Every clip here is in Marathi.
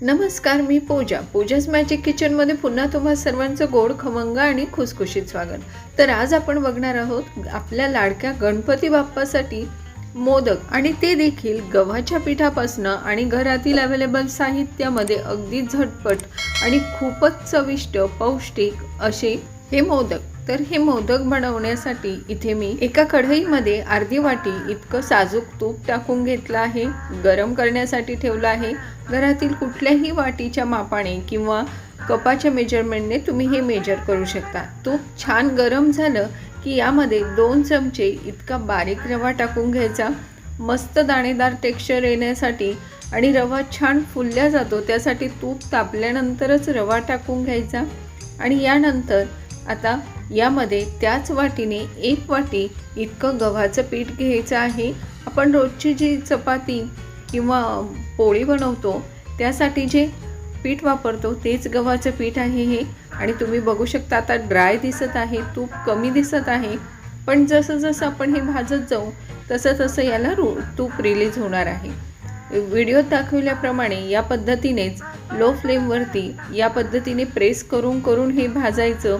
नमस्कार मी पूजा. पूजाच मॅजिक किचनमध्ये पुन्हा तुम्हा सर्वांचं गोड खमंग आणि खुसखुशीत स्वागत. तर आज आपण बघणार आहोत आपल्या लाडक्या गणपती बाप्पासाठी मोदक आणि ते देखील गव्हाच्या पिठापासनं आणि घरातील अवेलेबल साहित्यामध्ये अगदी झटपट आणि खूपच चविष्ट पौष्टिक असे हे मोदक. तर हे मोदक बनवण्यासाठी इथे मी एका कढईमध्ये अर्धी वाटी इतकं साजूक तूप टाकून घेतलं आहे. गरम करण्यासाठी ठेवलं आहे. घरातील कुठल्याही वाटीच्या मापाने किंवा कपाच्या मेजरमेंटने तुम्ही हे मेजर करू शकता. तूप छान गरम झालं की यामध्ये दोन चमचे इतका बारीक रवा टाकून घ्यायचा. मस्त दाणेदार टेक्स्चर येण्यासाठी आणि रवा छान फुलल्या जातो त्यासाठी तूप तापल्यानंतरच रवा टाकून घ्यायचा. आणि यानंतर आता यामध्ये त्याच वाटीने एक वाटी इतकं गव्हाचं पीठ घ्यायचं आहे. आपण रोजची जी चपाती किंवा पोळी बनवतो त्यासाठी जे पीठ वापरतो तेच गव्हाचं पीठ आहे हे. आणि तुम्ही बघू शकता आता ड्राय दिसत आहे तूप कमी दिसत आहे. पण जसं जसं आपण हे भाजत जाऊ तसं तसं याला रू तूप रिलीज होणार आहे. व्हिडिओत दाखवल्याप्रमाणे या पद्धतीनेच लो फ्लेमवरती या पद्धतीने प्रेस करून करून हे भाजायचं.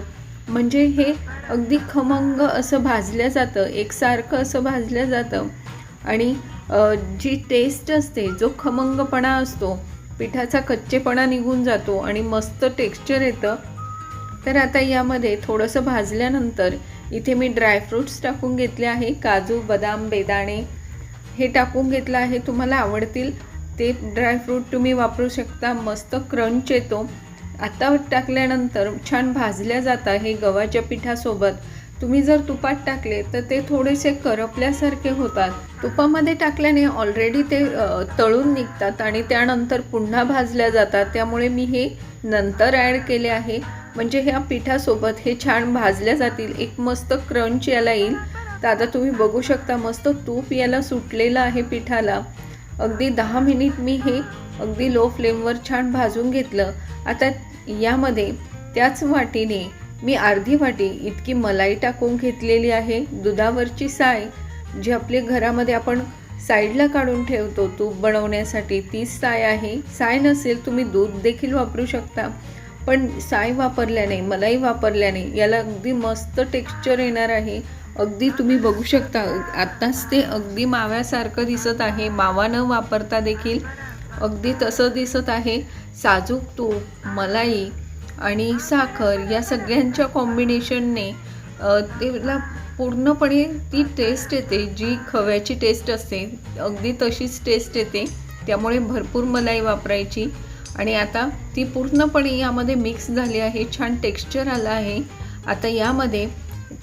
म्हणजे हे अगदी खमंग असं भाजलं जातं एकसारखं असं भाजलं जातं. आणि जी टेस्ट असते जो खमंगपणा असतो पिठाचा कच्चेपणा निघून जातो आणि मस्त टेक्स्चर येतं. तर आता यामध्ये थोडंसं भाजल्यानंतर इथे मी ड्रायफ्रूट्स टाकून घेतले आहे काजू बदाम बेदाणे हे टाकून घेतलं आहे. तुम्हाला आवडतील ते ड्रायफ्रूट तुम्ही वापरू शकता. मस्त क्रंच येतो. आता टाकल्यानंतर छान भाजल्या जातात हे गव्हाच्या पिठासोबत. तुम्ही जर तुपात टाकले तर ते थोडेसे करपल्यासारखे होतात. तुपामध्ये टाकल्याने ऑलरेडी ते तळून निघतात आणि त्यानंतर पुन्हा भाजल्या जातात. त्यामुळे मी हे नंतर ॲड केले आहे. म्हणजे ह्या पिठासोबत हे छान भाजल्या जातील. एक मस्त क्रंच याला येईल. तर आता तुम्ही बघू शकता मस्त तूप याला सुटलेलं आहे पिठाला. अगदी दहा मिनिट मी हे अगदी लो फ्लेमवर छान भाजून घेतलं. आता यामध्ये त्याच वाटीने मी अर्धी वाटी इतकी मलाई टाकून घेतलेली आहे दुधावरची साय जी आपली घरामध्ये आपण साईडला काढून ठेवतो तूप बनवण्यासाठी तीच साय आहे. साय नसेल तुम्ही दूध देखील वापरू शकता पण साय वापरल्याने मलाई वापरल्याने याला अगदी मस्त टेक्स्चर येणार आहे. अगदी तुम्ही बघू शकता आत्ताच ते अगदी माव्यासारखं दिसत आहे. मावा न वापरता देखील अगदी तसं दिसत आहे. साजूक तूप मलाई आणि साखर या सगळ्यांच्या कॉम्बिनेशनने अ, त्याला पूर्णपणे ती टेस्ट येते. जी खव्याची टेस्ट असते अगदी तशीच टेस्ट येते. त्यामुळे भरपूर मलाई वापरायची. आणि आता ती पूर्णपणे यामध्ये मिक्स झाली आहे. छान टेक्स्चर आलं आहे. आता यामध्ये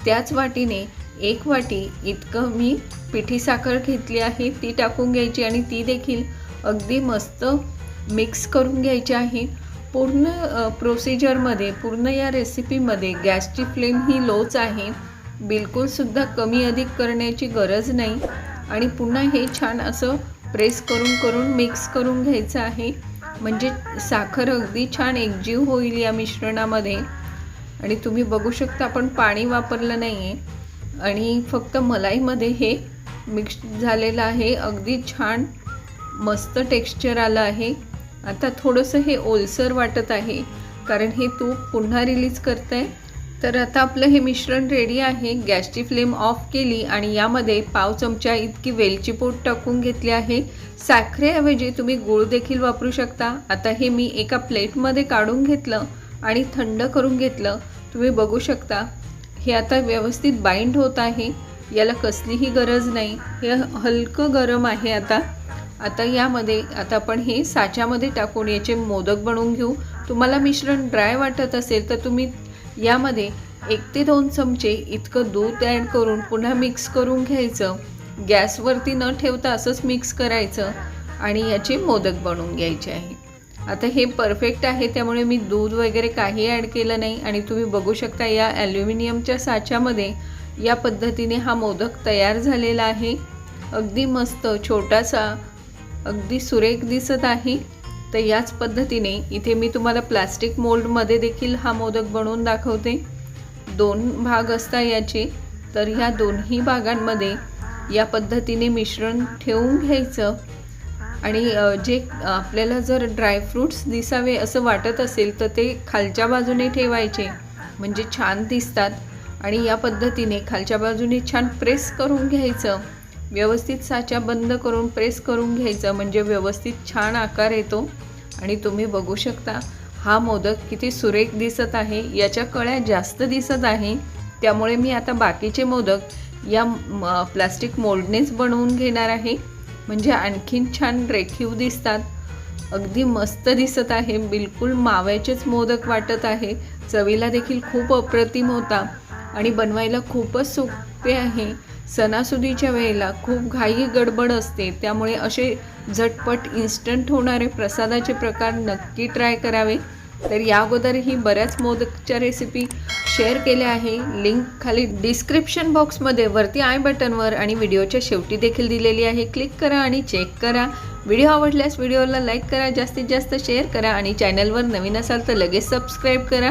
त्याच वाटीने एक वाटी इतकं मी पिठी साखर घेतली आहे ती टाकून घ्यायची आणि ती देखील अगदी मस्त मिक्स करून घ्यायची आहे. पूर्ण प्रोसिजरमध्ये पूर्ण या रेसिपीमध्ये गॅसची फ्लेम ही लोच आहे. बिलकुलसुद्धा कमी अधिक करण्याची गरज नाही. आणि पुन्हा हे छान असं प्रेस करून करून मिक्स करून घ्यायचं आहे. म्हणजे साखर अगदी छान एकजीव होईल या मिश्रणामध्ये. आणि तुम्ही बघू शकता आपण पाणी वापरलं नाही आहे आणि फक्त मलाईमध्ये हे मिक्स झालेलं आहे. अगदी छान मस्त टेक्स्चर आलं आहे. आता थोडंसं हे ओलसर वाटत आहे कारण हे तूप पुन्हा रिलीज करत आहे तर आता आपलं हे मिश्रण रेडी आहे. गॅसची फ्लेम ऑफ केली आणि यामध्ये पाव चमचा इतकी वेलची पोट टाकून घेतली आहे. साखरेऐवजी तुम्ही गूळ देखील वापरू शकता. आता हे मी एका प्लेटमध्ये काढून घेतलं आणि थंड करून घेतलं. तुम्ही बघू शकता. हे आता व्यवस्थित बाइंड होत आहे. याला कसलीही गरज नाही. हे हलकं गरम आहे आता. आता यामध्ये आता आपण हे साच्यामध्ये टाकून याचे मोदक बनवून घेऊ. तुम्हाला मिश्रण ड्राय वाटत असेल तर तुम्ही यामध्ये एक ते दोन चमचे इतकं दूध ॲड करून पुन्हा मिक्स करून घ्यायचं. गॅसवरती न ठेवता असंच मिक्स करायचं. आणि याचे मोदक बनवून घ्यायचे आहे आता हे परफेक्ट आहे त्यामुळे मी दूध वगैरे काही ॲड केलं नाही. आणि तुम्ही बघू शकता या ॲल्युमिनियमच्या साच्यामध्ये या पद्धतीने हा मोदक तयार झालेला आहे. अगदी मस्त छोटासा अगदी सुरेख दिसत आहे. तर याच पद्धतीने इथे मी तुम्हाला प्लास्टिक मोल्डमध्ये देखील हा मोदक बनवून दाखवते. दोन भाग असतात याचे. तर ह्या दोन्ही भागांमध्ये या पद्धतीने मिश्रण ठेवून घ्यायचं. आणि जे आपल्याला जर ड्रायफ्रूट्स दिसावे असं वाटत असेल तर ते खालच्या बाजूने ठेवायचे. म्हणजे छान दिसतात. आणि या पद्धतीने खालच्या बाजूने छान प्रेस करून घ्यायचं. व्यवस्थित साच्या बंद करून प्रेस करून घ्यायचं. म्हणजे व्यवस्थित छान आकार येतो. आणि तुम्ही बघू शकता हा मोदक किती सुरेख दिसत आहे. याच्या कळ्या जास्त दिसत आहे. त्यामुळे मी आता बाकीचे मोदक या प्लास्टिक मोल्डनेच बनवून घेणार आहे. म्हणजे आणखीन छान रेखीव दिसतात. अगदी मस्त दिसत आहे. बिलकुल माव्याचेच मोदक वाटत आहे. चवीला देखील खूप अप्रतिम होता आणि बनवायला खूपच सोपे आहे. सणासुदीच्या वेळेला खूप घाई गडबड असते. त्यामुळे असे झटपट इन्स्टंट होणारे प्रसादाचे प्रकार नक्की ट्राय करावे. तर या अगोदर ही बऱ्याच मोदकच्या रेसिपी शेअर केल्या आहे. लिंक खाली डिस्क्रिप्शन बॉक्समध्ये वरती आय बटनवर आणि व्हिडिओच्या शेवटी देखील दिलेली आहे. क्लिक करा आणि चेक करा. व्हिडिओ आवडल्यास व्हिडिओला लाईक करा जास्तीत जास्त शेअर करा आणि चॅनलवर नवीन असाल तर लगेच सबस्क्राईब करा.